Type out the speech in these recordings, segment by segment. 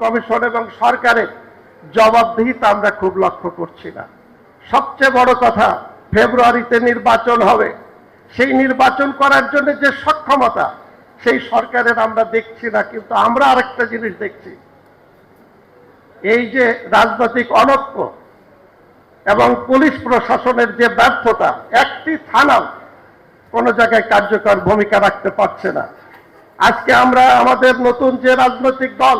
Commission এবং সরকারের জবাবদিহিতা আমরা খুব লক্ষ্য করছি না। সবচেয়ে বড় কথা, ফেব্রুয়ারিতে নির্বাচন হবে। সেই নির্বাচন করার জন্য যে সক্ষমতা, সেই সরকারের আমরা দেখছি না, কিন্তু আমরা আরেকটা জিনিস দেখছি। এই যে রাজনৈতিক অনক্য এবং পুলিশ প্রশাসনের যে ব্যর্থতা, একটি থানাও কোনো জায়গায় কার্যকর ভূমিকা রাখতে পারছে না। আজকে আমরা আমাদের নতুন যে রাজনৈতিক দল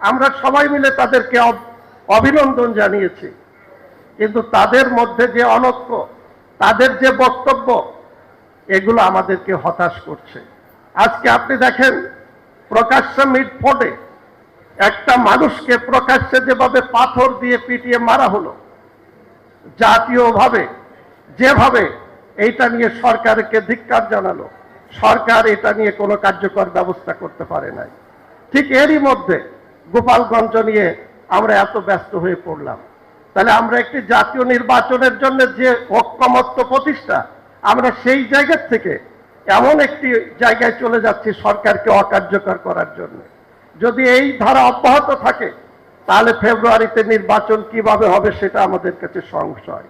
আমরা সবাই মিলে তাদেরকে অভ- অভিনন্দন জানিয়েছি। কিন্তু তাদের মধ্যে যে অনক্য, তাদের যে বক্তব্য, এগুলো আমাদেরকে হতাশ করছে। আজকে আপনি দেখেন, প্রকাশ্যে মিটফোর্ডে একটা মানুষকে প্রকাশ্যে যেভাবে পাথর দিয়ে পিটিয়ে মারা হলো, জাতীয়ভাবে, যেভাবে এইটা নিয়ে সরকারকে ধিক্কার জানালো, সরকার এটা নিয়ে কোনো কার্যকর ব্যবস্থা করতে পারে নাই। ঠিক এরই মধ্যে গোপালগঞ্জ নিয়ে আমরা এত ব্যস্ত হয়ে পড়লাম। তাহলে আমরা একটি জাতীয় নির্বাচনের জন্য যে ঐক্যমত্য প্রতিষ্ঠা, আমরা সেই জায়গার থেকে এমন একটি জায়গায় চলে যাচ্ছি সরকারকে অকার্যকর করার জন্য। যদি এই ধারা অব্যাহত থাকে, তাহলে ফেব্রুয়ারিতে নির্বাচন কীভাবে হবে সেটা আমাদের কাছে সংশয়।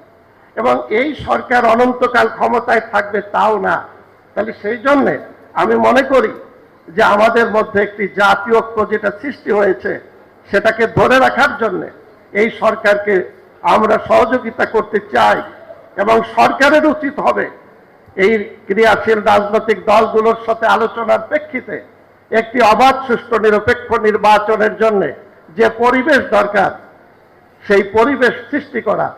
এবং এই সরকার অনন্তকাল ক্ষমতায় থাকবে তাও না। তাহলে সেই জন্যে আমি মনে করি যে আমাদের মধ্যে একটি জাতীয় ঐক্য যেটা সৃষ্টি হয়েছে, সেটাকে ধরে রাখার জন্য এই সরকারকে আমরা সহযোগিতা করতে চাই এবং সরকারের উচিত হবে এই ক্রিয়াশীল রাজনৈতিক দলগুলোর সাথে আলোচনার প্রেক্ষিতে একটি অবাধ, সুষ্ঠু, নিরপেক্ষ নির্বাচনের জন্য যে পরিবেশ দরকার, সেই পরিবেশ সৃষ্টি করা